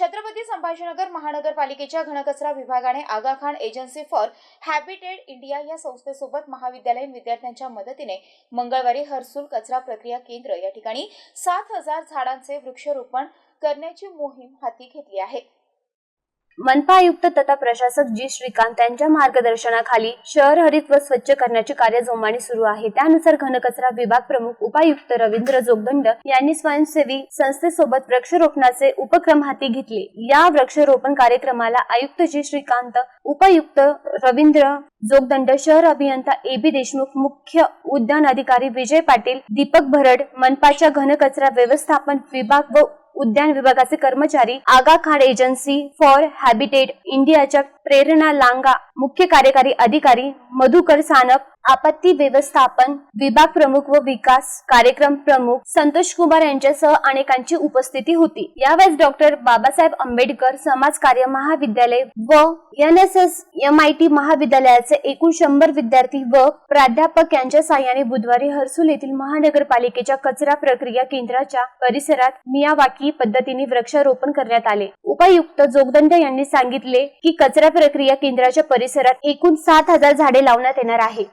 छत्रपती संभाजीनगर महानगरपालिकेच्या घनकचरा विभागाने Aga Khan agency for habitat India या संस्थेसोबत महाविद्यालयीन विद्यार्थ्यांच्या मदतीने मंगळवारी हर्सुल कचरा प्रक्रिया केंद्र या ठिकाणी सात हजार झाडांचे वृक्षारोपण करण्याची मोहीम हाती घेतली आहे. मनपा आयुक्त तथा प्रशासक जी श्रीकांत यांच्या मार्गदर्शनाखाली शहर हरित व स्वच्छ करण्याचे कार्य जोमाने सुरू आहे. त्यानुसार घनकचरा विभाग प्रमुख उपायुक्त रवींद्र जोगदंड यांनी स्वयंसेवी संस्थेसोबत वृक्षारोपणाचे उपक्रम हाती घेतले. या वृक्षारोपण कार्यक्रमाला आयुक्त जी श्रीकांत उपायुक्त रवींद्र जोगदंड शहर अभियंता ए बी देशमुख मुख्य उद्यान अधिकारी विजय पाटील दीपक भरड मनपाच्या घनकचरा व्यवस्थापन विभाग व उद्यान विभागाचे कर्मचारी Aga Khan agency for habitat इंडियाच्या प्रेरणा लांगा मुख्य कार्यकारी अधिकारी मधुकर सानप आपत्ती व्यवस्थापन विभाग प्रमुख व विकास कार्यक्रम प्रमुख संतोष कुमार यांच्यासह अनेकांची उपस्थिती होती. यावेळेस डॉक्टर बाबासाहेब आंबेडकर समाज कार्य महाविद्यालय व N S S M I T महाविद्यालयाचे एकूण शंभर विद्यार्थी व प्राध्यापक यांच्या साह्याने बुधवारी हर्सुल येथील महानगरपालिकेच्या कचरा प्रक्रिया केंद्राच्या परिसरात मियावाकी पद्धतीने वृक्षारोपण करण्यात आले. उपायुक्त जोगदंड यांनी सांगितले की कचरा प्रक्रिया केंद्राच्या परिसरात एकूण सात हजार झाडे लावण्यात येणार आहे.